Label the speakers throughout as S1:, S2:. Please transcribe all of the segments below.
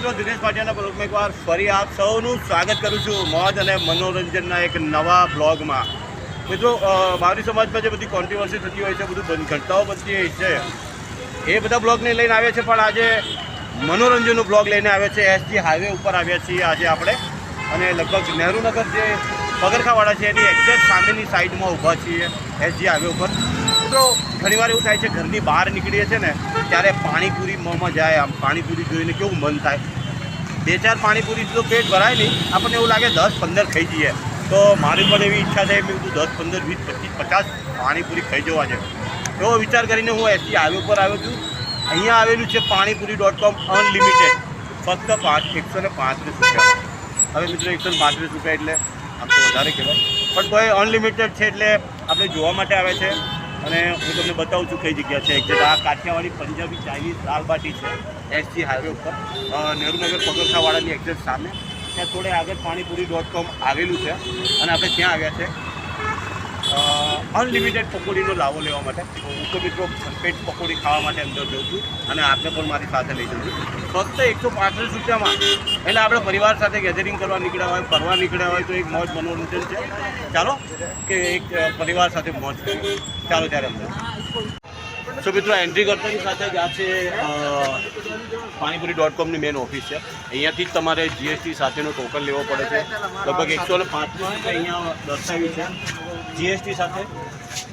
S1: મિત્રો દિનેશ પાટિયાના બ્લોગમાં એકવાર ફરી આપ સૌનું સ્વાગત કરું છું મોજ અને મનોરંજનના એક નવા બ્લોગમાં મિત્રો મારી સમાજમાં જે બધી કોન્ટ્રોવર્સી થતી હોય છે, બધું ઘટનાઓ બનતી હોય છે, એ બધા બ્લોગને લઈને આવ્યા છે, પણ આજે મનોરંજનનો બ્લોગ લઈને આવ્યા છે એસજી હાઈવે ઉપર આવ્યા છીએ આજે આપણે. અને લગભગ નહેરુનગર જે પગરખાવાળા છે, એની એક્ઝેક્ટ સામેની સાઈડમાં ઊભા છીએ એસજી હાઈવે ઉપર. મિત્રો ઘણીવાર એવું થાય છે, ઘરની બહાર નીકળીએ છીએ ને, ત્યારે પાણીપુરી મોંમાં જાય, આમ પાણીપુરી જોઈને કેવું મન થાય. બે ચાર પાણીપુરી તો પેટ ભરાય નહીં, આપણને એવું લાગે દસ પંદર ખાઈ જઈએ. તો મારી પણ એવી ઈચ્છા થાય મેં કીધું દસ પંદર, વીસ, પચીસ, પચાસ પાણીપુરી ખાઈ જવા છે. એવો વિચાર કરીને હું એસી હાઈવે ઉપર આવ્યો છું. અહીંયા આવેલું છે પાણીપુરી ડોટ કોમ અનલિમિટેડ ફક્ત પાંચ, એકસો ને પાંત્રીસ રૂપિયા. હવે મિત્રો એકસો ને પાંત્રીસ રૂપિયા એટલે આમ તો વધારે કહેવાય. પણ તોય અનલિમિટેડ છે એટલે આપણે જોવા માટે આવે છે. અને હું તમને બતાવું છું કઈ જગ્યા છે. એક્ઝેક્ટ આ કાઠિયાવાડી પંજાબી ચાઇનીઝ દાલબાટી છે. એસજી હાઈવે ઉપર. નહેરુનગર પગરખાવાડાની એક્ઝેક્ટ સામે. ત્યાં થોડે આગળ પાણીપુરી ડોટ કોમ આવેલું છે. અને આપણે ત્યાં આવ્યા છે. અનલિમિટેડ પકોડીનો લાવો લેવા માટે. હું તો મિત્રો પેટ પકોડી ખાવા માટે અંદર જઉં છું અને આપને પણ મારી સાથે લઈ જઉં છું. ફક્ત એકસો પાંત્રીસ રૂપિયામાં. એટલે આપણે પરિવાર સાથે ગેધરિંગ કરવા નીકળ્યા હોય, ફરવા નીકળ્યા હોય તો એક મોજ મનોરંજન છે. ચાલો, કે એક પરિવાર સાથે મોજ કરીએ. ચાલો, ત્યારે અંદર. સો મિત્રો એન્ટ્રી કરતાની સાથે જ આ છે પાણીપુરી ડોટ કોમની મેન ઓફિસ છે. અહીંયાથી જ તમારે જીએસટી સાથેનો ટોકન લેવો પડે છે. લગભગ એકસો ને પાંચમાં અહીંયા દર્શાવ્યું છે. જીએસટી સાથે.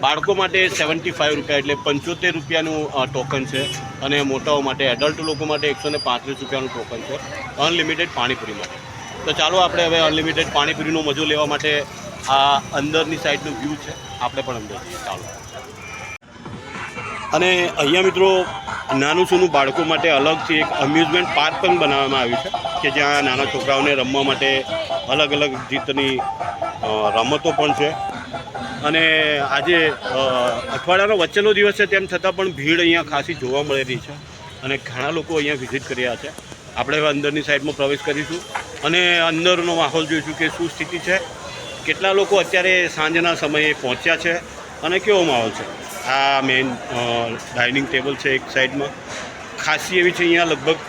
S1: બાળકો માટે સેવન્ટી ફાઇવ રૂપિયા એટલે પંચોતેર રૂપિયાનું ટોકન છે. અને મોટાઓ માટે એડલ્ટ લોકો માટે એકસો ને પાંત્રીસ રૂપિયાનું ટોકન છે. અનલિમિટેડ પાણીપુરી માટે. તો ચાલો આપણે હવે અનલિમિટેડ પાણીપુરીનો મજો લેવા માટે આ અંદરની સાઈડનું વ્યૂ છે. આપણે પણ અંદર જઈએ. ચાલો. અને અહીંયા મિત્રો નાનું સૂનું બાળકો માટે અલગથી એક અમ્યુઝમેન્ટ પાર્ક પણ બનાવવામાં આવ્યું છે, કે જ્યાં નાના છોકરાઓને રમવા માટે અલગ અલગ રીતની રમતો પણ છે. અને આજે અઠવાડિયાનો વચ્ચેનો દિવસ છે તેમ છતાં પણ ભીડ અહીંયા ખાસી જોવા મળેલી છે અને ઘણા લોકો અહીંયા વિઝિટ કર્યા છે. આપણે હવે અંદરની સાઈડમાં પ્રવેશ કરીશું અને અંદરનો માહોલ જોઈશું કે શું સ્થિતિ છે, કેટલા લોકો અત્યારે સાંજના સમયે પહોંચ્યા છે અને કેવો માહોલ છે. આ મેઇન ડાઇનિંગ ટેબલ છે એક સાઈડમાં ખાસી એવી છે અહીંયા લગભગ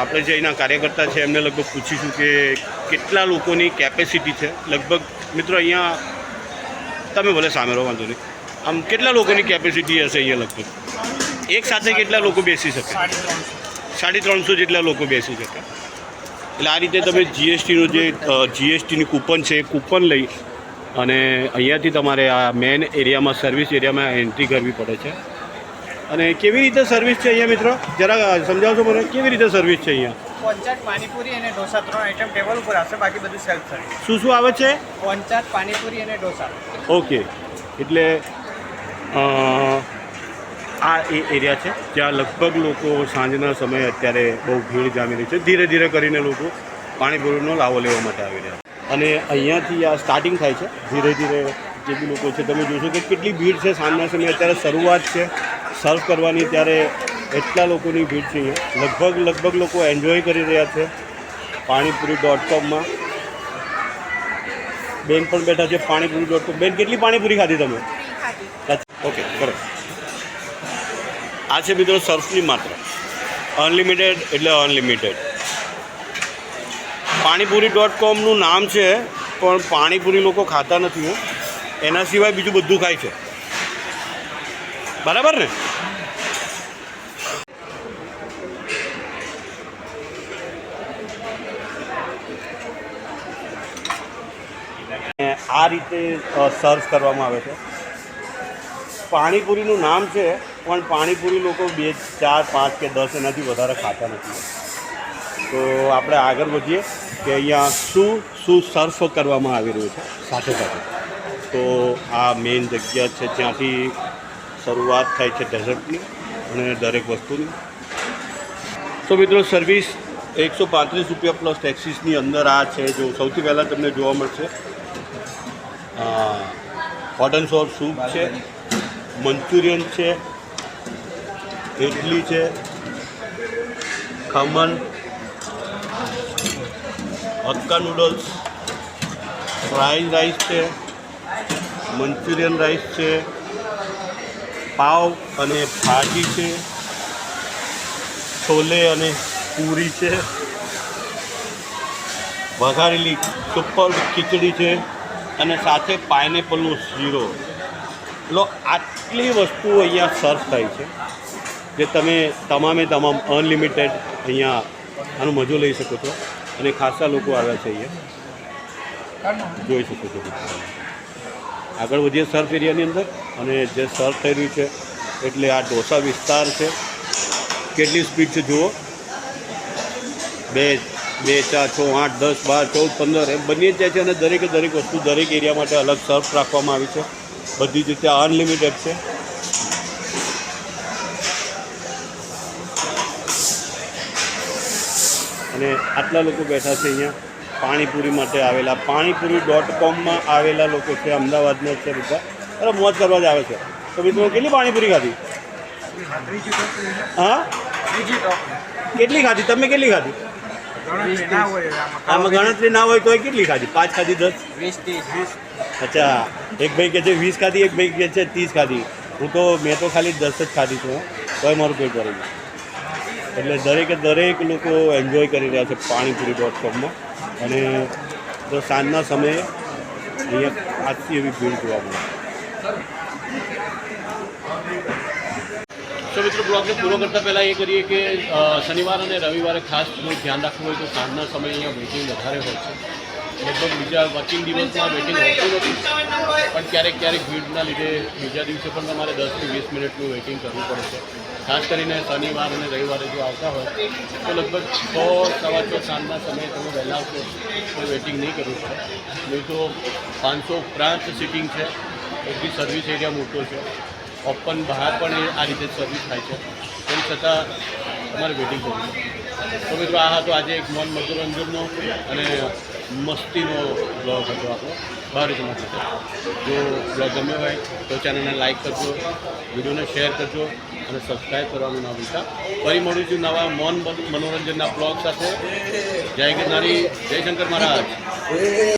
S1: આપણે જે અહીંના કાર્યકર્તા છે એમને લગભગ પૂછીશું કે કેટલા લોકોની કેપેસિટી છે. લગભગ મિત્રો અહીંયા તમે ભલે સામે રહો વાંધો નહીં. આમ કેટલા લોકોની કેપેસિટી હશે અહીંયા લગભગ? એક સાથે કેટલા લોકો બેસી શકે? સાડી ત્રણસો જેટલા લોકો બેસી શકે. એટલે આ રીતે તમે જીએસટીનું જે જીએસટીની કૂપન છે એ કૂપન લઈ અને અહીંયાથી તમારે આ મેન એરિયામાં સર્વિસ એરિયામાં એન્ટ્રી કરવી પડે છે. અને કેવી રીતે સર્વિસ છે અહીંયા મિત્રો? જરા સમજાવશો મને? કેવી રીતે સર્વિસ છે અહીંયા?
S2: પંચાત પાણીપુરી અને ઢોસા ત્રણ આઈટમ ટેબલ ઉપર આવશે બાકી બધું સેલ્ફ સર્વિસ
S1: શું શું આવે છે?
S2: પંચાત પાણીપુરી અને ઢોસા.
S1: ઓકે. એટલે આ એ એરિયા છે જ્યાં લગભગ લોકો સાંજના સમયે અત્યારે બહુ ભીડ જામી રહી છે. ધીરે ધીરે કરીને લોકો પાણીપુરીનો લાવો લેવા માટે આવી રહ્યા છે. અને અહીંયાથી આ સ્ટાર્ટિંગ થાય છે. ધીરે ધીરે જે બી લોકો છે, તમે જોશો કે કેટલી ભીડ છે સાંજના સમયે. અત્યારે શરૂઆત છે સર્વ કરવાની. ત્યારે એટલા લોકોની ભીડ છે અહીંયા. લગભગ લગભગ લોકો એન્જોય કરી રહ્યા છે પાણીપુરી ડોટ કોમમાં બેન પણ બેઠા છે પાણીપુરી ડોટ કોમ બેન, કેટલી પાણીપુરી ખાધી તમે? ઓકે કરો. આ છે મિત્રો સર્ફની માત્ર. અનલિમિટેડ એટલે અનલિમિટેડ પાણીપુરી ડોટ કોમનું નામ છે, પણ પાણીપુરી લોકો ખાતા નથી એના સિવાય બીજું બધું ખાય છે. બરાબર ને? આ રીતે સર્વ કરવામાં આવે છે. પાણીપુરીનું નામ છે, પણ પાણીપુરી લોકો બે, ચાર, પાંચ કે દસ એનાથી વધારે ખાતા નથી. તો આપણે આગળ વધીએ. કે અહીંયા શું શું સર્ફ કરવામાં આવી રહ્યું છે? સાથે સાથે. તો આ મેઇન જગ્યા છે જ્યાંથી શરૂઆત થાય છે ડેઝર્ટની અને દરેક વસ્તુની. તો મિત્રો સર્વિસ એકસો પાંત્રીસ રૂપિયા પ્લસ ટેક્સીસની અંદર આ છે જો સૌથી પહેલાં તમને જોવા મળશે. હોટ એન્ડ સોર સૂપ છે મંચુરિયન છે ઇડલી છે khaman hakka noodles fried rice છે મંચુરિયન રાઈસ છે, પાવ અને ભાજી છે, છોલે અને પૂરી છે, વઘારેલી સુપર ખીચડી છે અને સાથે પાઇનેપલનો શીરો. એટલો આટલી વસ્તુઓ અહીંયા સર્વ થાય છે, જે તમે તમામે તમામ અનલિમિટેડ અહીંયા આનો મજો લઈ શકો છો. અને ખાસા લોકો આવ્યા છે અહીંયા. જોઈ શકો છો. આગળ વધીએ સર્ફ એરિયાની અંદર. અને જે સર્ફ થઈ રહ્યું છે એટલે આ ઢોસા વિસ્તાર છે. કેટલી સ્પીડ છે જુઓ. બે બે ચાર છ આઠ દસ બાર ચૌદ પંદર એમ બની જ જાય છે અને દરેકે દરેક વસ્તુ દરેક એરિયા માટે અલગ સર્ફ રાખવામાં આવી છે. બધી જ રીતે અનલિમિટેડ છે. અને આટલા લોકો બેઠા છે અહીંયા પાણીપુરી માટે આવેલા. પાણીપુરી ડોટ કોમમાં આવેલા લોકો છે અમદાવાદના છે બધા. અરે મોજ કરવા જ આવે છે. તો મિત્રો, કેટલી પાણીપુરી ખાધી? હા? કેટલી ખાધી? તમે કેટલી ખાધી?
S2: આમાં
S1: ગણતરી ના હોય તો કેટલી ખાધી? પાંચ ખાધી, દસ? અચ્છા. એક ભાઈ કહે છે વીસ ખાધી, એક ભાઈ કહે છે ત્રીસ ખાધી. હું તો, મેં તો ખાલી દસ જ ખાધી છું તોય મારું પેટ ભરાઈ ગયું. એટલે દરેકે દરેક લોકો એન્જોય કરી રહ્યા છે પાણીપુરી ડોટ કોમમાં અને તો સાંજના સમયે અહીંયા આજથી એવી ભીડ જોવા મળે. તો મિત્રો બ્લોગને પૂરો કરતાં પહેલાં એ કરીએ કે શનિવાર અને રવિવારે ખાસ ધ્યાન રાખવું હોય તો સાંજના સમયે અહીંયા વેટિંગ વધારે હોય છે. લગભગ બીજા વર્કિંગ દિવસમાં વેટિંગ હોતું નથી. પણ ક્યારેક ક્યારેક ભીડના લીધે બીજા દિવસે પણ તમારે દસથી વીસ મિનિટનું વેઇટિંગ કરવું પડે છે. ખાસ કરીને શનિવાર અને રવિવારે જો આવતા હોય, તો લગભગ છ, સવા છ સાંજના સમયે તમે વહેલા આવશો તો વેઇટિંગ નહીં કરવું પડે નહીં તો પાંચસો ઉપરાંત સિટિંગ છે. એટલી સર્વિસ એરિયા મોટો છે. ઓપન બહાર પણ આ રીતે સર્વિસ થાય છે. તેમ છતાં તમારે વેટિંગ કરવું. તો મિત્રો આ હતો આજે એક મન મનોરંજનનો અને મસ્તીનો બ્લોગ હતો આપણો બારી સાથે જો બ્લોગ ગમ્યો હોય તો ચેનલને લાઇક કરજો, વિડીયોને શેર કરજો અને સબસ્ક્રાઈબ કરવાનું ના ભૂલતા. ફરી મળીશું નવા મન મનોરંજનના બ્લોગ સાથે. જય ગિરનારી, જય શંકર મહારાજ.